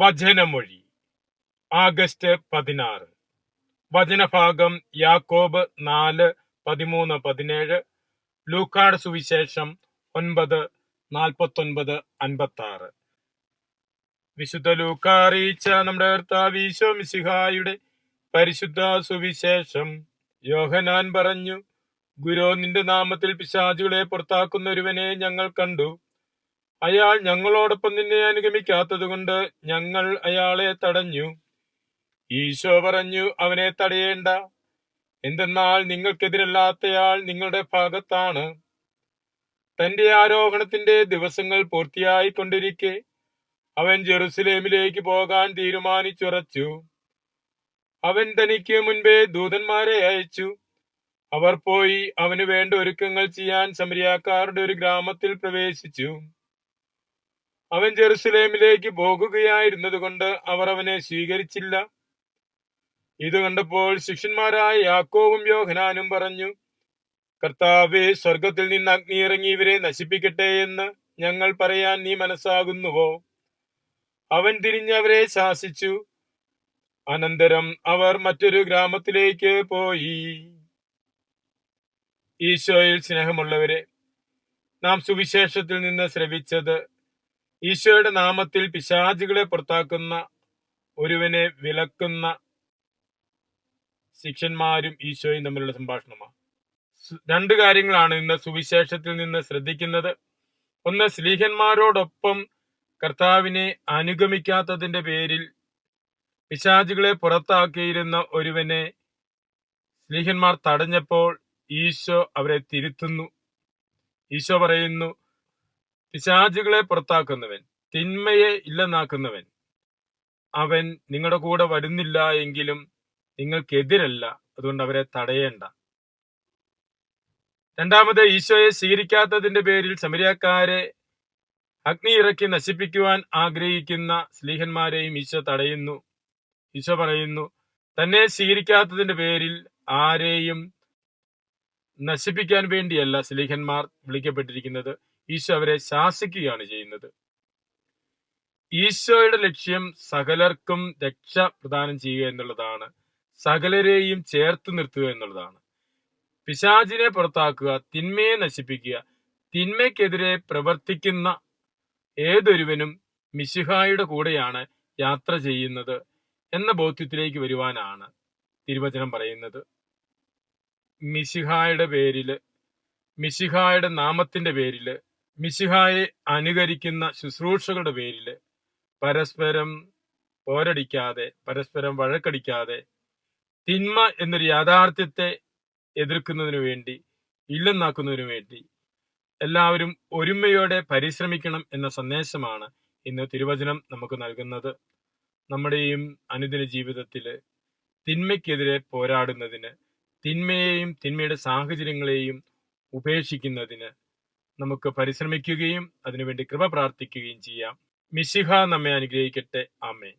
വചനമൊഴി. August പതിനാറ്. വചനഭാഗം യാക്കോബ് നാല് പതിമൂന്ന് പതിനേഴ്. ലൂക്കാട് സുവിശേഷം ഒൻപത് നാൽപ്പത്തൊൻപത് അൻപത്തി ആറ് വിശുദ്ധ ലൂക്ക അറിയിച്ച നമ്മുടെ കർത്താവ് ഈശോ പരിശുദ്ധ സുവിശേഷം യോഹനാൻ പറഞ്ഞു ഗുരു നിന്റെ നാമത്തിൽ പിശാചുകളെ പുറത്താക്കുന്ന ഒരുവനെ ഞങ്ങൾ കണ്ടു. അയാൾ ഞങ്ങളോടൊപ്പം നിന്നെ അനുഗമിക്കാത്തതുകൊണ്ട് ഞങ്ങൾ അയാളെ തടഞ്ഞു. ഈശോ പറഞ്ഞു അവനെ തടയേണ്ട. എന്തെന്നാൽ നിങ്ങൾക്കെതിരല്ലാത്തയാൾ നിങ്ങളുടെ ഭാഗത്താണ്. തന്റെ ആരോഹണത്തിന്റെ ദിവസങ്ങൾ പൂർത്തിയായിക്കൊണ്ടിരിക്കെ അവൻ ജെറുസലേമിലേക്ക് പോകാൻ തീരുമാനിച്ചുറച്ചു. അവൻ തനിക്ക് മുൻപേ ദൂതന്മാരെ അയച്ചു. അവർ പോയി അവന് വേണ്ട ഒരുക്കങ്ങൾ ചെയ്യാൻ സമരിയാക്കാരുടെ ഒരു ഗ്രാമത്തിൽ പ്രവേശിച്ചു. അവൻ ജെറുസലേമിലേക്ക് പോകുകയായിരുന്നതുകൊണ്ട് അവർ അവനെ സ്വീകരിച്ചില്ല. ഇത് കണ്ടപ്പോൾ ശിഷ്യന്മാരായ യാക്കോവും യോഹനാനും പറഞ്ഞു കർത്താവെ സ്വർഗത്തിൽ നിന്ന് അഗ്നി ഇറങ്ങി ഇവരെ നശിപ്പിക്കട്ടെ എന്ന് ഞങ്ങൾ പറയാൻ നീ മനസ്സാകുന്നുവോ? അവൻ തിരിഞ്ഞവരെ ശാസിച്ചു. അനന്തരം അവർ മറ്റൊരു ഗ്രാമത്തിലേക്ക് പോയി. ഈശോയിൽ സ്നേഹമുള്ളവരെ നാം സുവിശേഷത്തിൽ നിന്ന് ശ്രവിച്ചത് ഈശോയുടെ നാമത്തിൽ പിശാചികളെ പുറത്താക്കുന്ന ഒരുവനെ വിലക്കുന്ന ശിഷ്യന്മാരും ഈശോയും തമ്മിലുള്ള സംഭാഷണമാണ്. രണ്ട് കാര്യങ്ങളാണ് ഇന്ന് സുവിശേഷത്തിൽ നിന്ന് ശ്രദ്ധിക്കുന്നത്. ഒന്ന് സ്ലീഹന്മാരോടൊപ്പം കർത്താവിനെ അനുഗമിക്കാത്തതിന്റെ പേരിൽ പിശാചികളെ പുറത്താക്കിയിരുന്ന ഒരുവനെ സ്ലീഹന്മാർ തടഞ്ഞപ്പോൾ ഈശോ അവരെ തിരുത്തുന്നു. ഈശോ പറയുന്നു പിശാചുകളെ പുറത്താക്കുന്നവൻ തിന്മയെ ഇല്ലെന്നാക്കുന്നവൻ. അവൻ നിങ്ങളുടെ കൂടെ വരുന്നില്ല എങ്കിലും നിങ്ങൾക്കെതിരല്ല അതുകൊണ്ട് അവരെ തടയേണ്ട. രണ്ടാമത് ഈശോയെ സ്വീകരിക്കാത്തതിന്റെ പേരിൽ സമരിയാക്കാരെ അഗ്നി ഇറക്കി നശിപ്പിക്കുവാൻ ആഗ്രഹിക്കുന്ന സ്ലീഹന്മാരെയും ഈശോ തടയുന്നു. ഈശോ പറയുന്നു തന്നെ സ്വീകരിക്കാത്തതിന്റെ പേരിൽ ആരെയും നശിപ്പിക്കാൻ വേണ്ടിയല്ല സ്ലീഹന്മാർ വിളിക്കപ്പെട്ടിരിക്കുന്നത്. ഈശോ അവരെ ശാസിക്കുകയാണ് ചെയ്യുന്നത്. ഈശോയുടെ ലക്ഷ്യം സകലർക്കും രക്ഷ പ്രദാനം ചെയ്യുക എന്നുള്ളതാണ്. സകലരെയും ചേർത്ത് നിർത്തുക എന്നുള്ളതാണ്. പിശാചിനെ പുറത്താക്കുക തിന്മയെ നശിപ്പിക്കുക തിന്മയ്ക്കെതിരെ പ്രവർത്തിക്കുന്ന ഏതൊരുവനും മിശിഹായുടെ കൂടെയാണ് യാത്ര ചെയ്യുന്നത് എന്ന ബോധ്യത്തിലേക്ക് വരുവാനാണ് തിരുവചനം പറയുന്നത്. മിശിഹായുടെ പേരിൽ മിശിഹായുടെ നാമത്തിന്റെ പേരിൽ മിശിഹായെ അനുകരിക്കുന്ന ശുശ്രൂഷകളുടെ പേരിൽ പരസ്പരം പോരടിക്കാതെ പരസ്പരം വഴക്കടിക്കാതെ തിന്മ എന്നൊരു യാഥാർത്ഥ്യത്തെ എതിർക്കുന്നതിനു വേണ്ടി ഇല്ലെന്നാക്കുന്നതിനു വേണ്ടി എല്ലാവരും ഒരുമയോടെ പരിശ്രമിക്കണം എന്ന സന്ദേശമാണ് ഇന്ന് തിരുവചനം നമുക്ക് നൽകുന്നത്. നമ്മുടെയും അനുദിന ജീവിതത്തിൽ തിന്മയ്ക്കെതിരെ പോരാടുന്നതിന് തിന്മയെയും തിന്മയുടെ സാഹചര്യങ്ങളെയും ഉപേക്ഷിക്കുന്നതിന് നമുക്ക് പരിശ്രമിക്കുകയും അതിനുവേണ്ടി കൃപ പ്രാർത്ഥിക്കുകയും ചെയ്യാം. മിശിഹ നമ്മെ അനുഗ്രഹിക്കട്ടെ. ആമേ